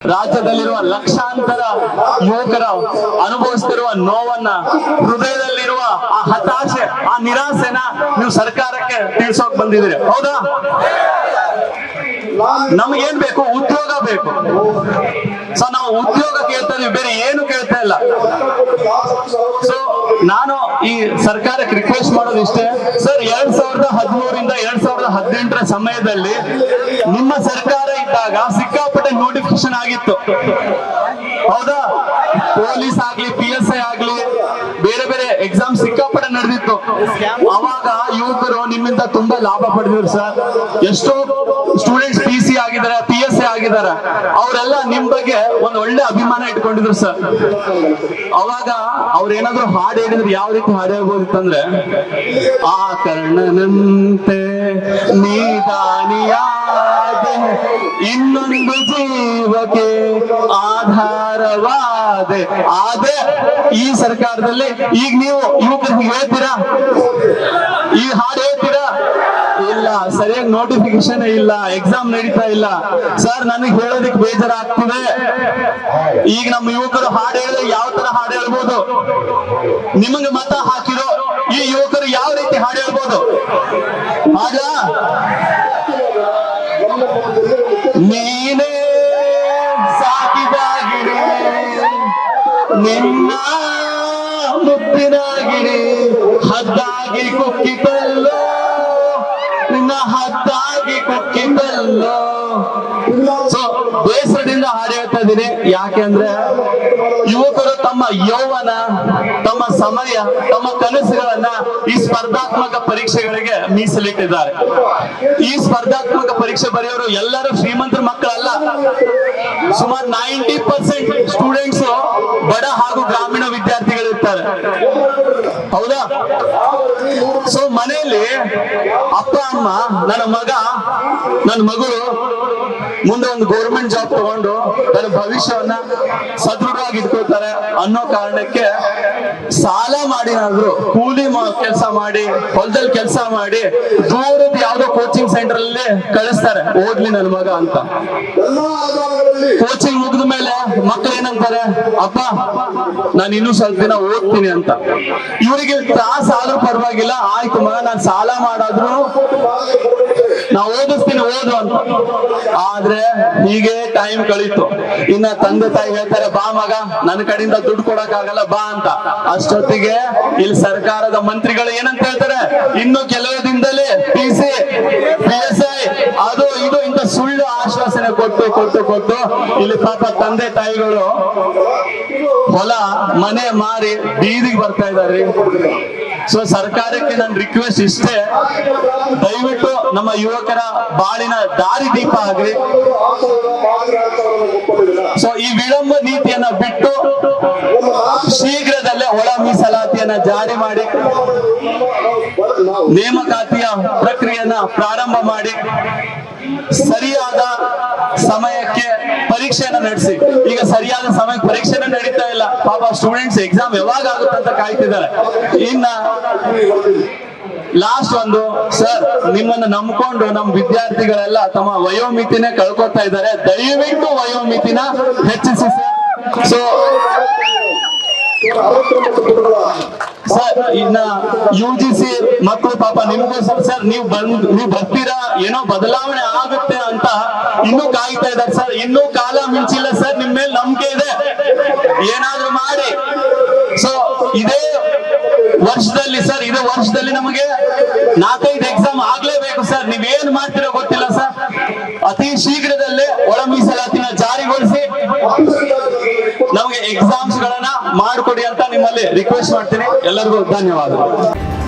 ರಾಜ್ಯದಲ್ಲಿರುವ ಲಕ್ಷಾಂತರ ಯುವಕರ ಅನುಭವಿಸ್ತಿರುವ ನೋವನ್ನ, ಹೃದಯದಲ್ಲಿರುವ ಆ ಹತಾಶೆ, ಆ ನಿರಾಸೆನ ನೀವು ಸರ್ಕಾರಕ್ಕೆ ತಿಳಿಸೋಕ್ ಬಂದಿದ್ದೀರಿ. ಹೌದಾ? ನಮಗೇನ್ ಬೇಕು? ಉದ್ಯೋಗ ಬೇಕು. ಸೊ ನಾವು ಉದ್ಯೋಗ ಕೇಳ್ತಾ ಇದೀವಿ ಬೇರೆ ಏನು ಕೇಳ್ತಾ ಇಲ್ಲ. ಸೊ ನಾನು ಈ ಸರ್ಕಾರಕ್ಕೆ ರಿಕ್ವೆಸ್ಟ್ ಮಾಡೋದು ಇಷ್ಟೇ. ಸರ್ ಎರಡ್ ಸಾವಿರದ ಹದಿಮೂರಿಂದ ಎರಡ್ ಸಾವಿರದ ಹದಿನೆಂಟರ ಸಮಯದಲ್ಲಿ ನಿಮ್ಮ ಸರ್ಕಾರ ಇದ್ದಾಗ ಸಿಕ್ಕಾಪಟ್ಟೆ ನೋಟಿಫಿಕೇಶನ್ ಆಗಿತ್ತು. ಹೌದಾ? ಪೊಲೀಸ್ ಆಗ್ಲಿ ಪಿ ಎಸ್ ಐ ಆಗ್ಲಿ, ಬೇರೆ ಬೇರೆ ಎಕ್ಸಾಮ್ ಸಿಕ್ಕಾಪಟ್ಟೆ ನಡೆದಿತ್ತು. ಅವಾಗ ಯುವಕರು ನಿಮ್ಮಿಂದ ತುಂಬಾ ಲಾಭ ಪಡೆದಿದ್ರು ಸರ್ ಎಷ್ಟೋ ಸ್ಟೂಡೆಂಟ್ಸ್ ಆಗಿದ್ದಾರೆ ಪಿ ಎಸ್ ಎ ಆಗಿದ್ದಾರೆ. ಅವರೆಲ್ಲ ನಿಮ್ ಬಗ್ಗೆ ಒಂದ್ ಒಳ್ಳೆ ಅಭಿಮಾನ ಇಟ್ಕೊಂಡಿದ್ರು ಸರ್. ಅವಾಗ ಅವ್ರೇನಾದ್ರು ಹಾಡು ಹೇಳಿದ್ರೆ ಯಾವ ರೀತಿ ಹಾಡು ಹೇಳ್ಬೋದಿತ್ತಂದ್ರೆ, ಆ ಕರ್ಣನಂತೆ ನೀದಾನಿಯಾದೆ ಇನ್ನೊಂದು ಜೀವಕ್ಕೆ ಆಧಾರವಾದೆ. ಆದ್ರೆ ಈ ಸರ್ಕಾರದಲ್ಲಿ ಈಗ ನೀವು ಯುವಕರಿಗೆ ಹೇಳ್ತೀರಾ ಈ ಹಾಡು ಹೇಳ್ತೀರಾ ಇಲ್ಲ ಸರಿಯಾಗಿ ನೋಟಿಫಿಕೇಶನ್ ಇಲ್ಲ ಎಕ್ಸಾಮ್ ನಡೀತಾ ಇಲ್ಲ ಸರ್ ನನಗೆ ಹೇಳೋದಕ್ಕೆ ಬೇಜಾರಾಗ್ತಿದೆ. ಈಗ ನಮ್ಮ ಯುವಕರು ಹಾಡು ಹೇಳಿದ್ರೆ ಯಾವ ತರ ಹಾಡು ಹೇಳ್ಬೋದು? ನಿಮಗೆ ಮತ ಹಾಕಿರೋ ಈ ಯುವಕರು ಯಾವ ರೀತಿ ಹಾಡು ಹೇಳ್ಬೋದು? ಆಗ ನೀನೇ ಸಾಕಿದಾಗಿರಿ, ನಿನ್ನ ಮುತ್ತಿನಾಗಿರಿ, ಹದ್ದಾಗಿ ಕುಕ್ಕಿತಲ್ಲೋ. ಇದೀನಿ ಯಾಕೆಂದ್ರೆ ಯುವಕರು ತಮ್ಮ ಯೌವನ, ತಮ್ಮ ಸಮಯ, ತಮ್ಮ ಕನಸುಗಳನ್ನ ಈ ಸ್ಪರ್ಧಾತ್ಮಕ ಪರೀಕ್ಷೆಗಳಿಗೆ ಮೀಸಲಿಟ್ಟಿದ್ದಾರೆ. ಈ ಸ್ಪರ್ಧಾತ್ಮಕ ಪರೀಕ್ಷೆ ಬರೆಯೋರು ಎಲ್ಲರೂ ಶ್ರೀಮಂತರ ಮಕ್ಕಳಲ್ಲ. ಸುಮಾರು ನೈಂಟಿ ಪರ್ಸೆಂಟ್ ಸ್ಟೂಡೆಂಟ್ಸ್ ಬಡ ಹಾಗೂ ಗ್ರಾಮೀಣ ವಿದ್ಯಾರ್ಥಿಗಳಿರ್ತಾರೆ. ಹೌದಾ? ಸೊ ಮನೆಯಲ್ಲಿ ಅಪ್ಪ, ಅಮ್ಮ, ನನ್ನ ಮಗ, ನನ್ನ ಮಗಳು ಮುಂದೆ ಒಂದು ಗೌರ್ಮೆಂಟ್ ಜಾಬ್ ತಗೊಂಡು ತನ್ನ ಭವಿಷ್ಯವನ್ನ ಸದೃಢವಾಗಿ ಇಟ್ಕೊಳ್ತಾರೆ ಅನ್ನೋ ಕಾರಣಕ್ಕೆ ಸಾಲ ಮಾಡಿನಾದ್ರು ಕೂಲಿ ಕೆಲಸ ಮಾಡಿ, ಹೊಲದಲ್ಲಿ ಕೆಲಸ ಮಾಡಿ ದೂರದ ಯಾವ್ದೋ ಕೋಚಿಂಗ್ ಸೆಂಟರ್ ಅಲ್ಲಿ ಕಳಿಸ್ತಾರೆ ಓದ್ಲಿ ನನ್ನ ಮಗ ಅಂತ. ಕೋಚಿಂಗ್ ಮುಗಿದ ಮೇಲೆ ಮಕ್ಕಳು ಏನಂತಾರೆ, ಅಪ್ಪ, ನಾನು ಇನ್ನೂ ಸ್ವಲ್ಪ ದಿನ ಓದ್ತೀನಿ ಅಂತ. ಇವರಿಗೆ ತ್ರಾಸ ಆದ್ರೂ ಪರವಾಗಿಲ್ಲ, ಆಯ್ತು ಮಗ, ನಾನು ಸಾಲ ಮಾಡಾದ್ರು ನಾ ಓದಿಸ್ತೀನಿ, ಓದು ಅಂತ. ಆದ್ರೆ ಹೀಗೆ ಟೈಮ್ ಕಳೀತು. ಇನ್ನ ತಂದೆ ತಾಯಿ ಹೇಳ್ತಾರೆ, ಬಾ ಮಗ ನನ್ನ ಕಡೆಯಿಂದ ದುಡ್ಡು ಕೊಡಕ್ ಆಗಲ್ಲ ಬಾ ಅಂತ. ಅಷ್ಟೊತ್ತಿಗೆ ಇಲ್ಲಿ ಸರ್ಕಾರದ ಮಂತ್ರಿಗಳು ಏನಂತ ಹೇಳ್ತಾರೆ, ಇನ್ನು ಕೆಲವೇ ದಿನದಲ್ಲಿ ಪಿ ಸಿ ಅದು ಇದು ಇಂತ ಸುಳ್ಳು ಆಶ್ವಾಸನೆ ಕೊಟ್ಟು ಕೊಟ್ಟು ಕೊಟ್ಟು ಇಲ್ಲಿ ಪಾಪ ತಂದೆ ತಾಯಿಗಳು ಹೊಲ ಮನೆ ಮಾರಿ ಬೀದಿಗೆ ಬರ್ತಾ ಇದಾರೆ. ಸೊ ಸರ್ಕಾರಕ್ಕೆ ನನ್ನ ರಿಕ್ವೆಸ್ಟ್ ಇಷ್ಟೇ. ದಯವಿಟ್ಟು ನಮ್ಮ ಯುವಕರ ಬಾಳಿನ ದಾರಿ ದೀಪ ಆಗ್ಲಿ. ಸೊ ಈ ವಿಳಂಬ ನೀತಿಯನ್ನ ಬಿಟ್ಟು ಶೀಘ್ರದಲ್ಲೇ ಒಳ ಮೀಸಲಾತಿಯನ್ನ ಜಾರಿ ಮಾಡಿ, ನೇಮಕಾತಿಯ ಪ್ರಕ್ರಿಯೆಯನ್ನ ಪ್ರಾರಂಭ ಮಾಡಿ, ಸರಿಯಾದ ಪರೀಕ್ಷೆಯನ್ನ ನಡೆಸಿ. ಈಗ ಸರಿಯಾದ ಸಮಯಕ್ಕೆ ಪರೀಕ್ಷೆನೇ ನಡೀತಾ ಇಲ್ಲ. ಪಾಪ ಸ್ಟೂಡೆಂಟ್ಸ್ ಎಕ್ಸಾಮ್ ಯಾವಾಗ ಆಗುತ್ತೆ ಅಂತ ಕಾಯ್ತಿದ್ದಾರೆ. ಇನ್ನ ಲಾಸ್ಟ್ ಒಂದು ಸರ್ ನಿಮ್ಮನ್ನ ನಂಬ್ಕೊಂಡು ನಮ್ಮ ವಿದ್ಯಾರ್ಥಿಗಳೆಲ್ಲ ತಮ್ಮ ವಯೋಮಿತಿನ ಕಳ್ಕೊತಾ ಇದ್ದಾರೆ. ದಯವಿಟ್ಟು ವಯೋಮಿತಿನ ಹೆಚ್ಚಿಸಿ ಸರ್ ಸೊ ಇನ್ನ ಯು ಜಿ ಸಿ ಮಕ್ಕಳು ಪಾಪ ನಿಮ್ಗೋಸ್ಕರ ಸರ್ ನೀವು ಬಂದ್, ನೀವು ಬರ್ತೀರಾ? ಏನೋ ಬದಲಾವಣೆ ಆಗುತ್ತೆ ಅಂತ ಇನ್ನೂ ಕಾಯ್ತಾ ಇದ್ದಾರೆ ಸರ್ ಇನ್ನೂ ಕಾಲ ಮಿಂಚಿಲ್ಲ ಸರ್ ನಿಮ್ ಮೇಲೆ ನಂಬಿಕೆ ಇದೆ. ಏನಾದ್ರೂ ಮಾಡಿ. ಸೊ ಇದೇ ವರ್ಷದಲ್ಲಿ ಸರ್ ಇದೇ ವರ್ಷದಲ್ಲಿ ನಮಗೆ ನಾಲ್ಕೈದು ಎಕ್ಸಾಮ್ ಆಗ್ಲೇಬೇಕು ಸರ್ ನೀವೇನ್ ಮಾಡ್ತಿರೋ ಗೊತ್ತಿಲ್ಲ ಸರ್ ಅತಿ ಶೀಘ್ರದಲ್ಲೇ ಒಳ ಮೀಸಲಾತಿನ ಜಾರಿಗೊಳಿಸಿ ನಮಗೆ ಎಕ್ಸಾಮ್ಸ್ ಮಾಡಿಕೊಡಿ ಅಂತ ನಿಮ್ಮಲ್ಲಿ ರಿಕ್ವೆಸ್ಟ್ ಮಾಡ್ತೀನಿ. ಎಲ್ಲರಿಗೂ ಧನ್ಯವಾದಗಳು.